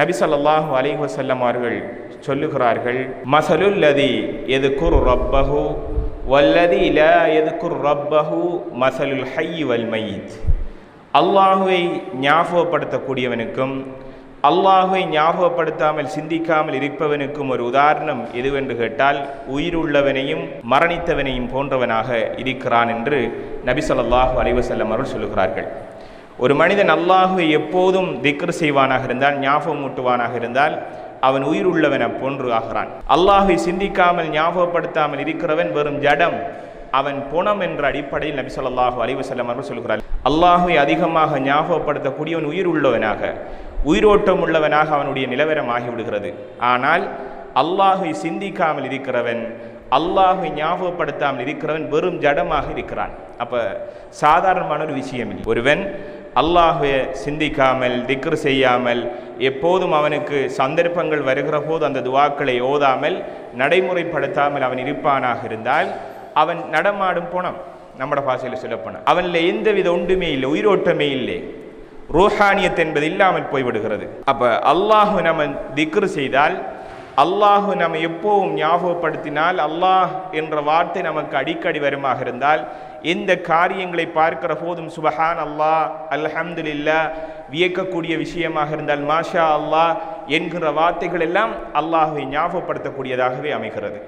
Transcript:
நபிசல்லாஹு ஸல்லல்லாஹு அலைஹி அவர்கள் சொல்லுகிறார்கள் மசலுல்லதி எது குர் ரப்பஹு வல்லதி லா எதுக்குர் ரப்பஹு மசலுல் ஹை வல் மயித். அல்லாஹுவை ஞாபகப்படுத்தக்கூடியவனுக்கும் அல்லாஹுவை ஞாபகப்படுத்தாமல் சிந்திக்காமல் இருப்பவனுக்கும் ஒரு உதாரணம் எதுவென்று கேட்டால் உயிருள்ளவனையும் மரணித்தவனையும் போன்றவனாக இருக்கிறான் என்று நபி ஸல்லல்லாஹு அலைஹி அவர்கள் சொல்லுகிறார்கள். ஒரு மனிதன் அல்லாஹுவை எப்போதும் திக்ர் செய்வானாக இருந்தால் ஞாபகம் ஊட்டுவானாக இருந்தால் அவன் உயிர் உள்ளவன போன்று ஆகிறான். அல்லாஹுவை சிந்திக்காமல் ஞாபகப்படுத்தாமல் இருக்கிறவன் வெறும் ஜடம். அவன் புணம் என்ற அடிப்படையில் நபி சொல்லாஹு அலிவசல்லம் அவர்கள் சொல்கிறார் அல்லாஹுவை அதிகமாக ஞாபகப்படுத்தக்கூடியவன் உயிர் உள்ளவனாக உயிரோட்டம் உள்ளவனாக அவனுடைய நிலவரம் ஆகிவிடுகிறது. ஆனால் அல்லாஹை சிந்திக்காமல் இருக்கிறவன் அல்லாஹை ஞாபகப்படுத்தாமல் இருக்கிறவன் வெறும் ஜடமாக இருக்கிறான். அப்போ சாதாரணமான ஒரு விஷயம் இல்லை ஒருவன் அல்லாஹை சிந்திக்காமல் திக்ரு செய்யாமல் எப்போதும் அவனுக்கு சந்தர்ப்பங்கள் வருகிற போது அந்த துவாக்களை ஓதாமல் நடைமுறைப்படுத்தாமல் அவன் இருப்பானாக இருந்தால் அவன் நடமாடும் போனான் நம்மட பாசையில் சொல்லப்போனான் அவனில் எந்தவித ஒன்றுமே இல்லை உயிரோட்டமே இல்லை. ரூஹானியத் என்பது இல்லாமல் போய்விடுகிறது. அப்போ அல்லாஹு நம்ம திக்ரு செய்தால் அல்லாஹு நம்ம எப்போவும் ஞாபகப்படுத்தினால் அல்லாஹ் என்ற வார்த்தை நமக்கு அடிக்கடி வருமாக இருந்தால் எந்த காரியங்களை பார்க்கிற போதும் சுபஹான் அல்லாஹ் அல்ஹம்துலில்லா வியக்கக்கூடிய விஷயமாக இருந்தால் மாஷா அல்லாஹ் என்கிற வார்த்தைகள் எல்லாம் அல்லாஹுவை ஞாபகப்படுத்தக்கூடியதாகவே அமைகிறது.